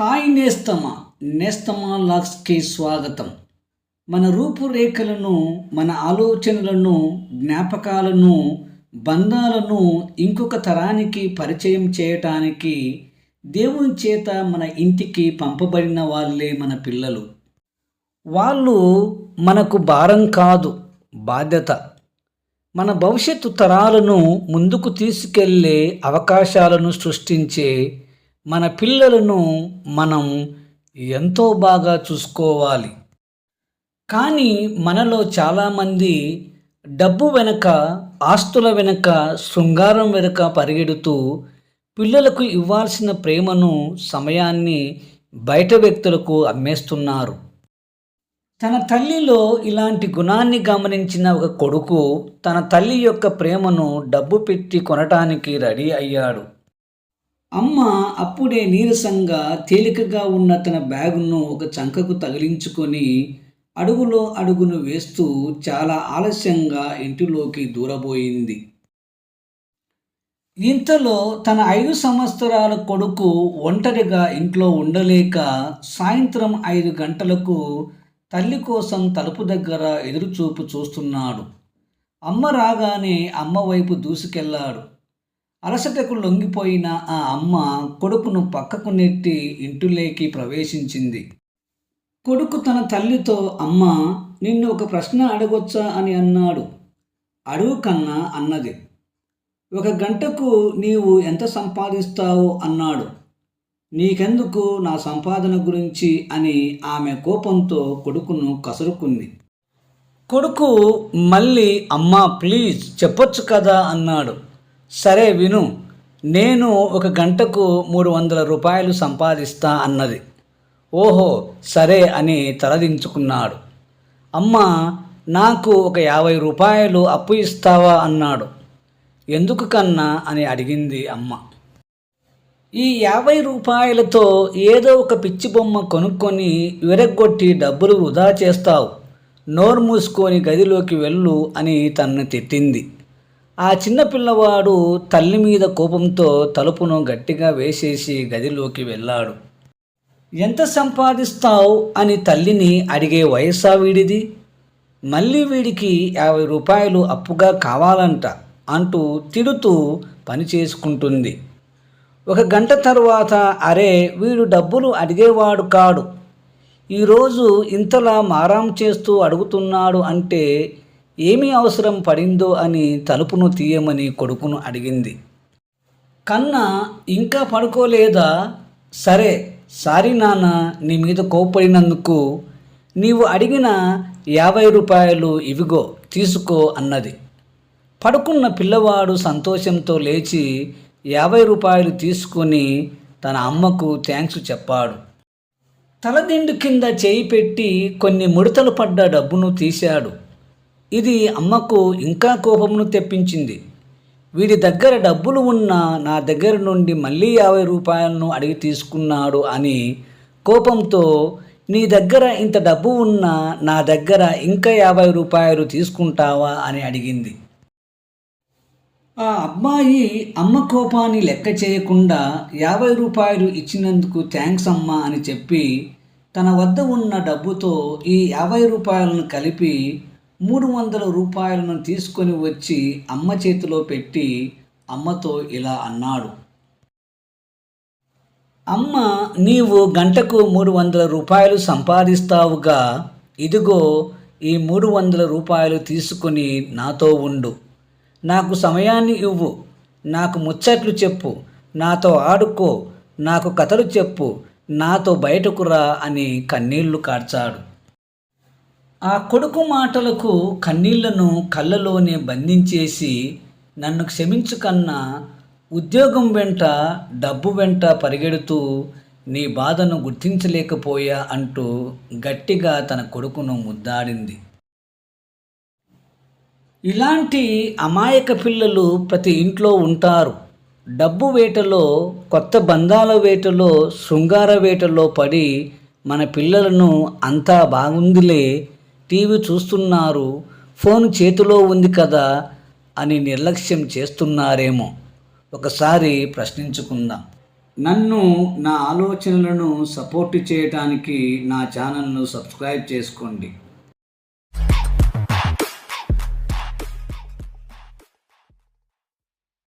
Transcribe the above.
Hi నేస్తమా. నేస్తమా లాక్స్కి స్వాగతం. మన రూపురేఖలను మన ఆలోచనలను జ్ఞాపకాలను బంధాలను ఇంకొక తరానికి పరిచయం చేయటానికి దేవుని చేత మన ఇంటికి పంపబడిన వాళ్ళే మన పిల్లలు. వాళ్ళు మనకు భారం కాదు బాధ్యత. మన భవిష్యత్తు తరాలను ముందుకు తీసుకెళ్ళే అవకాశాలను సృష్టించే మన పిల్లలను మనం ఎంతో బాగా చూసుకోవాలి. కానీ మనలో చాలామంది డబ్బు వెనక ఆస్తుల వెనక శృంగారం వెనక పరిగెడుతూ పిల్లలకు ఇవ్వాల్సిన ప్రేమను సమయాన్ని బయట వ్యక్తులకు అమ్మేస్తున్నారు. తన తల్లిలో ఇలాంటి గుణాన్ని గమనించిన ఒక కొడుకు తన తల్లి యొక్క ప్రేమను డబ్బు పెట్టి కొనటానికి రెడీ అయ్యాడు. అమ్మ అప్పుడే నీరసంగా తేలికగా ఉన్న తన బ్యాగును ఒక చంకకు తగిలించుకొని అడుగులో అడుగును వేస్తూ చాలా ఆలస్యంగా ఇంటిలోకి దూరబోయింది. ఇంతలో తన ఐదు సంవత్సరాల కొడుకు ఒంటరిగా ఇంట్లో ఉండలేక సాయంత్రం ఐదు గంటలకు తల్లి కోసం తలుపు దగ్గర ఎదురుచూపు చూస్తున్నాడు. అమ్మ రాగానే అమ్మ వైపు దూసుకెళ్ళాడు. అలసటకు లొంగిపోయిన ఆ అమ్మ కొడుకును పక్కకు నెట్టి ఇంటిలోకి ప్రవేశించింది. కొడుకు తన తల్లితో అమ్మ నిన్ను ఒక ప్రశ్న అడగొచ్చా? అని అన్నాడు. అడుగు కన్నా అన్నది. ఒక గంటకు నీవు ఎంత సంపాదిస్తావు? అన్నాడు. నీకెందుకు నా సంపాదన గురించి? అని ఆమె కోపంతో కొడుకును కసురుకుంది. కొడుకు మళ్ళీ అమ్మా ప్లీజ్ చెప్పొచ్చు కదా? అన్నాడు. సరే విను నేను ఒక గంటకు మూడు వందల రూపాయలు సంపాదిస్తా అన్నది. ఓహో సరే అని తలదించుకున్నాడు. అమ్మ నాకు ఒక యాభై రూపాయలు అప్పు ఇస్తావా అన్నాడు. ఎందుకు కన్నా అని అడిగింది అమ్మ. ఈ యాభై రూపాయలతో ఏదో ఒక పిచ్చి బొమ్మ కొనుక్కొని విరగ్గొట్టి డబ్బులు వృధా చేస్తావు. నోరు మూసుకొని గదిలోకి వెళ్ళు అని తన్ను తిట్టింది. ఆ చిన్న పిల్లవాడు తల్లి మీద కోపంతో తలుపును గట్టిగా వేసేసి గదిలోకి వెళ్ళాడు. ఎంత సంపాదిస్తావు? అని తల్లిని అడిగే వయసా వీడిది? మళ్ళీ వీడికి యాభై రూపాయలు అప్పుగా కావాలంట అంటూ తిడుతూ పని చేసుకుంటుంది. ఒక గంట తరువాత అరే వీడు డబ్బులు అడిగేవాడు కాడు. ఈరోజు ఇంతలా మారాం చేస్తూ అడుగుతున్నాడు అంటే ఏమి అవసరం పడిందో అని తలుపును తీయమని కొడుకును అడిగింది. కన్నా ఇంకా పడుకోలేదా? సరే సారీ నాన్న నీ మీద కోప్పడినందుకు నీవు అడిగిన యాభై రూపాయలు ఇవిగో తీసుకో అన్నది. పడుకున్న పిల్లవాడు సంతోషంతో లేచి యాభై రూపాయలు తీసుకొని తన అమ్మకు థ్యాంక్స్ చెప్పాడు. తలదిండు కింద చేయి పెట్టి కొన్ని ముడతలు పడ్డ డబ్బును తీశాడు. ఇది అమ్మకు ఇంకా కోపమును తెప్పించింది. వీడి దగ్గర డబ్బులు ఉన్నా నా దగ్గర నుండి మళ్ళీ యాభై రూపాయలను అడిగి తీసుకున్నాడు అని కోపంతో నీ దగ్గర ఇంత డబ్బు ఉన్నా నా దగ్గర ఇంకా యాభై రూపాయలు తీసుకుంటావా? అని అడిగింది. ఆ అబ్బాయి అమ్మ కోపాన్ని లెక్క చేయకుండా యాభై రూపాయలు ఇచ్చినందుకు థ్యాంక్స్ అమ్మా అని చెప్పి తన వద్ద ఉన్న డబ్బుతో ఈ యాభై రూపాయలను కలిపి మూడు వందల రూపాయలను తీసుకొని వచ్చి అమ్మ చేతిలో పెట్టి అమ్మతో ఇలా అన్నాడు. అమ్మ నీవు గంటకు మూడు వందల రూపాయలు సంపాదిస్తావుగా. ఇదిగో ఈ మూడు వందల రూపాయలు తీసుకొని నాతో ఉండు. నాకు సమయాన్ని ఇవ్వు. నాకు ముచ్చట్లు చెప్పు. నాతో ఆడుకో. నాకు కథలు చెప్పు. నాతో బయటకు రా అని కన్నీళ్ళు కార్చాడు. ఆ కొడుకు మాటలకు కన్నీళ్ళను కళ్ళలోనే బంధించేసి నన్ను క్షమించు కన్నా ఉద్యోగం వెంట డబ్బు వెంట పరిగెడుతూ నీ బాధను గుర్తించలేకపోయా అంటూ గట్టిగా తన కొడుకును ముద్దాడింది. ఇలాంటి అమాయక పిల్లలు ప్రతి ఇంట్లో ఉంటారు. డబ్బు వేటలో కొత్త బంధాల వేటలో శృంగార వేటలో పడి మన పిల్లలను అంతా బాగుందిలే టీవీ చూస్తున్నారు ఫోన్ చేతిలో ఉంది కదా అని నిర్లక్ష్యం చేస్తున్నారేమో. ఒకసారి ప్రశ్నించుకుందాం. నన్ను నా ఆలోచనలను సపోర్ట్ చేయడానికి నా ఛానల్ను సబ్స్క్రైబ్ చేసుకోండి.